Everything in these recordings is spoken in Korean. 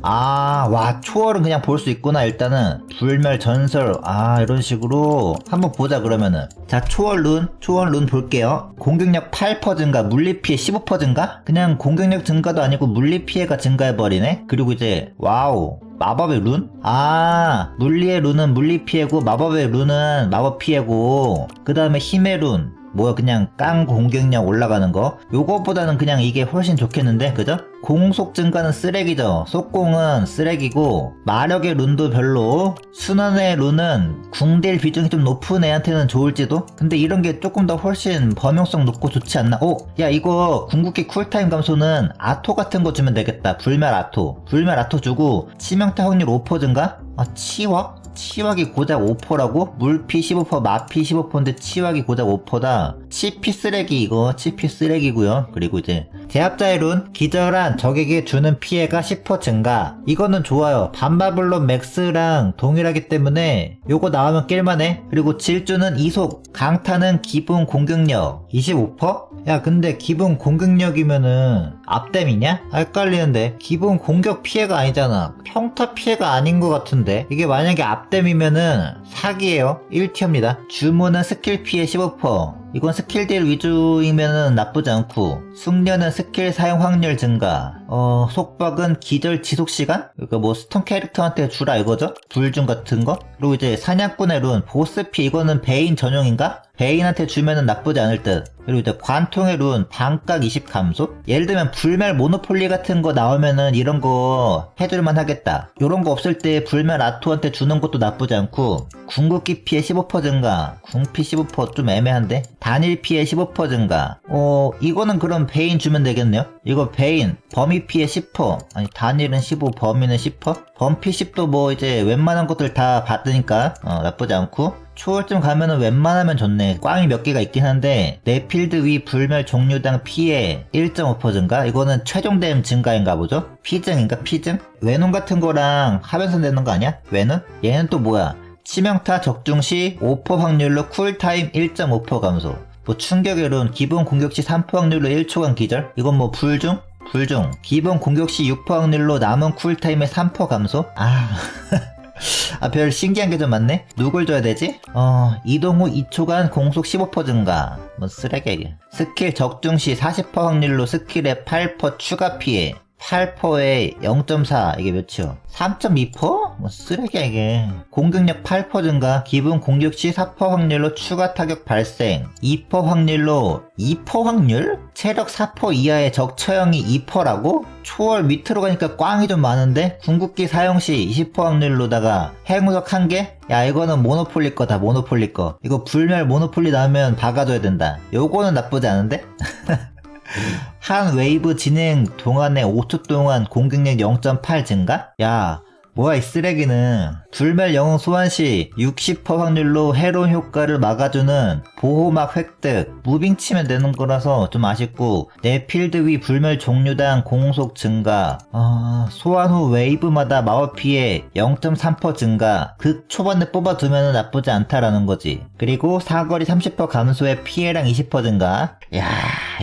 아, 와, 초월은 그냥 볼 수 있구나, 일단은. 불멸 전설, 아, 이런 식으로. 한번 보자, 그러면은. 자, 초월 룬, 초월 룬 볼게요. 공격력 8% 증가, 물리피해 15% 증가? 그냥 공격력 증가도 아니고 물리피해가 증가해버리네? 그리고 이제, 와우. 마법의 룬? 아, 물리의 룬은 물리 피해고, 마법의 룬은 마법 피해고, 그 다음에 힘의 룬. 뭐야 그냥 깡 공격력 올라가는 거 요거보다는 그냥 이게 훨씬 좋겠는데 그죠? 공속 증가는 쓰레기죠 속공은 쓰레기고 마력의 룬도 별로 순환의 룬은 궁딜 비중이 좀 높은 애한테는 좋을지도? 근데 이런 게 조금 더 훨씬 범용성 높고 좋지 않나? 오! 야 이거 궁극기 쿨타임 감소는 아토 같은 거 주면 되겠다 불멸 아토 불멸 아토 주고 치명타 확률 5% 증가? 아 치확? 치확이 고작 5%라고? 물피 15%, 마피 15%인데 치확이 고작 5%다. 치피 쓰레기 이거 치피 쓰레기고요. 그리고 이제 제압자의 룬 기절한 적에게 주는 피해가 10% 증가. 이거는 좋아요. 반바블론 맥스랑 동일하기 때문에 요거 나오면 낄만해. 그리고 질주는 이속, 강타는 기본 공격력 25%? 야 근데 기본 공격력이면은 앞댐이냐? 헷갈리는데 기본 공격 피해가 아니잖아 평타 피해가 아닌 것 같은데 이게 만약에 앞댐이면은 사기예요 1티어입니다 주문은 스킬 피해 15% 이건 스킬 딜 위주이면은 나쁘지 않고 숙련은 스킬 사용 확률 증가 어 속박은 기절 지속 시간? 그러니까 뭐 스톤 캐릭터한테 주라 이거죠? 불중 같은 거? 그리고 이제 사냥꾼의 룬 보스 피 이거는 베인 전용인가? 베인한테 주면은 나쁘지 않을 듯. 그리고 이제 관통의 룬 반각 20 감소? 예를 들면 불멸 모노폴리 같은 거 나오면은 이런 거 해줄만 하겠다. 요런 거 없을 때 불멸 아토한테 주는 것도 나쁘지 않고 궁극기 피해 15% 증가. 궁피 15%좀 애매한데? 단일 피해 15% 증가. 어 이거는 그럼 베인 주면 되겠네요? 이거 베인 범위 피해 10% 아니 단일은 15 범위는 10% 범피 10도 뭐 이제 웬만한 것들 다 받으니까 어, 나쁘지 않고 초월쯤 가면은 웬만하면 좋네. 꽝이 몇 개가 있긴 한데 내 필드 위 불멸 종류당 피해 1.5% 증가? 이거는 최종댐 증가인가 보죠? 피증인가? 피증? 외눈 같은 거랑 하면서 되는 거 아니야? 외눈? 얘는 또 뭐야? 치명타 적중 시 5% 확률로 쿨타임 1.5% 감소. 뭐 충격의 룬 기본 공격 시 3% 확률로 1초간 기절? 이건 뭐 불중? 불중. 기본 공격 시 6% 확률로 남은 쿨타임의 3% 감소? 아... 아, 별 신기한 게 좀 많네? 누굴 줘야 되지? 어, 이동 후 2초간 공속 15% 증가. 뭐, 쓰레기. 스킬 적중 시 40% 확률로 스킬의 8% 추가 피해. 8%에 0.4 이게 몇이요? 3.2%? 뭐 쓰레기야 이게 공격력 8% 증가 기본 공격 시 4% 확률로 추가 타격 발생 2% 확률로 2% 확률? 체력 4% 이하의 적 처형이 2%라고? 초월 밑으로 가니까 꽝이 좀 많은데 궁극기 사용 시 20% 확률로다가 행운석 1개? 야 이거는 모노폴리 거다 모노폴리 거 이거 불멸 모노폴리 나오면 박아줘야 된다 요거는 나쁘지 않은데? 한 웨이브 진행 동안에 5초 동안 공격력 0.8 증가? 야, 뭐야 이 쓰레기는 불멸 영웅 소환 시 60% 확률로 해로운 효과를 막아주는 보호막 획득 무빙 치면 되는 거라서 좀 아쉽고 내 필드 위 불멸 종류당 공속 증가 아, 소환 후 웨이브마다 마법 피해 0.3% 증가 극 초반에 뽑아두면 나쁘지 않다라는 거지. 그리고 사거리 30% 감소에 피해량 20% 증가. 야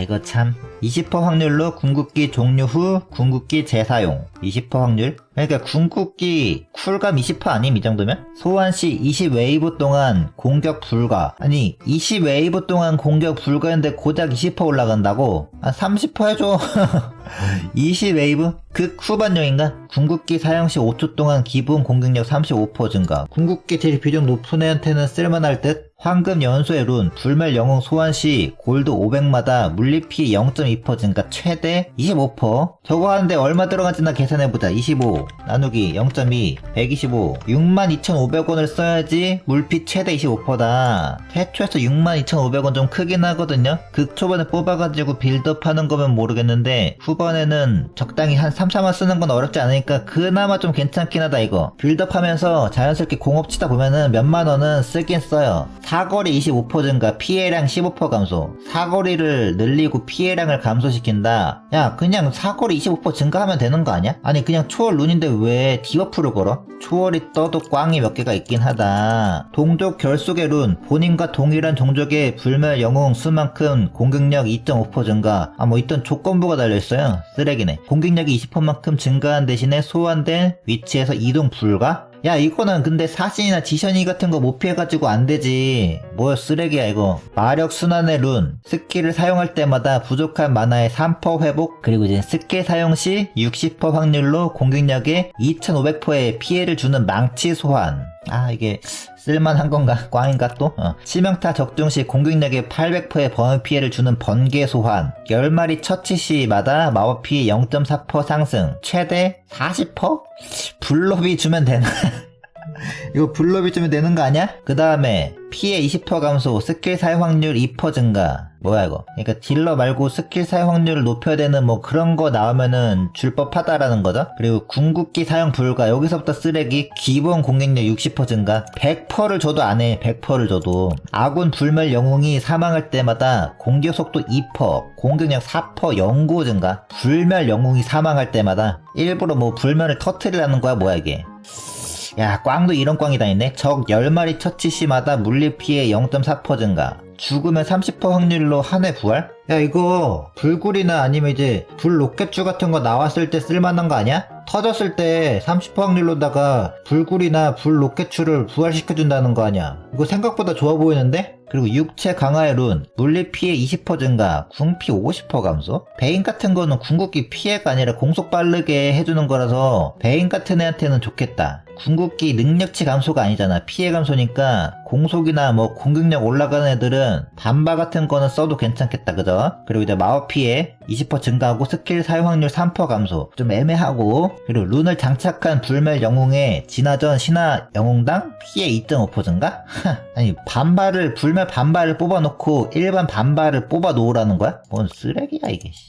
이거 참. 20% 확률로 궁극기 종료 후 궁극기 재사용. 20% 확률 그러니까 궁극기 쿨감 20% 아님 이 정도면? 소환 시 20웨이브 동안 공격 불가 아니 20웨이브 동안 공격 불가인데 고작 20% 올라간다고? 아30% 해줘 20웨이브? 극 후반용인가? 궁극기 사용 시 5초 동안 기본 공격력 35% 증가 궁극기 딜 비중 높은 애한테는 쓸만할 듯? 황금 연소의 룬, 불멸 영웅 소환 시 골드 500마다 물리피 0.2% 증가 최대 25%? 저거 하는데 얼마 들어간지 나 계산해보자. 25 나누기 0.2 125 62,500원을 써야지 물피 최대 25%다. 태초에서 62,500원 좀 크긴 하거든요. 극 초반에 뽑아가지고 빌드업 하는 거면 모르겠는데 후반에는 적당히 한 3, 4만 쓰는 건 어렵지 않으니까 그나마 좀 괜찮긴 하다 이거. 빌드업 하면서 자연스럽게 공업 치다 보면은 몇만 원은 쓰긴 써요. 사거리 25% 증가, 피해량 15% 감소. 사거리를 늘리고 피해량을 감소시킨다. 야, 그냥 사거리 25% 증가하면 되는 거 아니야? 아니, 그냥 초월 룬인데 왜 디버프를 걸어? 초월이 떠도 꽝이 몇 개가 있긴 하다. 동족 결속의 룬, 본인과 동일한 종족의 불멸 영웅 수만큼 공격력 2.5% 증가. 아, 뭐 있던 조건부가 달려있어요. 쓰레기네. 공격력이 20%만큼 증가한 대신에 소환된 위치에서 이동 불가? 야 이거는 근데 사신이나 지션이 같은 거 못 피해가지고 안 되지. 뭐야 쓰레기야 이거. 마력 순환의 룬 스킬을 사용할 때마다 부족한 만화의 3% 회복 그리고 이제 스킬 사용 시 60% 확률로 공격력에 2500%의 피해를 주는 망치 소환 아 이게 쓸만한 건가 꽝인가 또 어. 치명타 적중 시 공격력에 800%의 범위 피해를 주는 번개 소환 10마리 처치 시마다 마법 피해 0.4% 상승 최대 40%? 블럽이 주면 되나? 이거 블럽이 주면 되는 거 아니야? 그 다음에 피해 20% 감소, 스킬 사용 확률 2% 증가. 뭐야 이거? 그러니까 딜러 말고 스킬 사용 확률을 높여야 되는 뭐 그런 거 나오면은 줄 법하다라는 거죠. 그리고 궁극기 사용 불가. 여기서부터 쓰레기. 기본 공격력 60% 증가. 100%를 줘도 안 해. 100%를 줘도. 아군 불멸 영웅이 사망할 때마다 공격 속도 2%, 공격력 4% 연구 증가. 불멸 영웅이 사망할 때마다 일부러 뭐 불멸을 터트리라는 거야 뭐야 이게. 야, 꽝도 이런 꽝이 다 있네. 적 10마리 처치 시마다 물리 피해 0.4% 증가. 죽으면 30% 확률로 한회 부활? 야, 이거 불굴이나 아니면 이제 불 로켓추 같은 거 나왔을 때 쓸만한 거 아니야? 터졌을 때 30% 확률로다가 불굴이나 불 로켓추를 부활시켜준다는 거 아니야? 이거 생각보다 좋아 보이는데? 그리고 육체 강화의 룬, 물리 피해 20% 증가, 궁피 50% 감소? 베인 같은 거는 궁극기 피해가 아니라 공속 빠르게 해주는 거라서 베인 같은 애한테는 좋겠다. 궁극기 능력치 감소가 아니잖아. 피해 감소니까 공속이나 뭐 공격력 올라가는 애들은 반바 같은 거는 써도 괜찮겠다. 그죠? 그리고 이제 마법 피해 20% 증가하고 스킬 사용 확률 3% 감소. 좀 애매하고 그리고 룬을 장착한 불멸 영웅의 진화전 신화 영웅당 피해 2.5% 증가? 아니 반발을 불멸 반발을 뽑아놓고 일반 반발을 뽑아 놓으라는 거야? 뭔 쓰레기야 이게. 씨.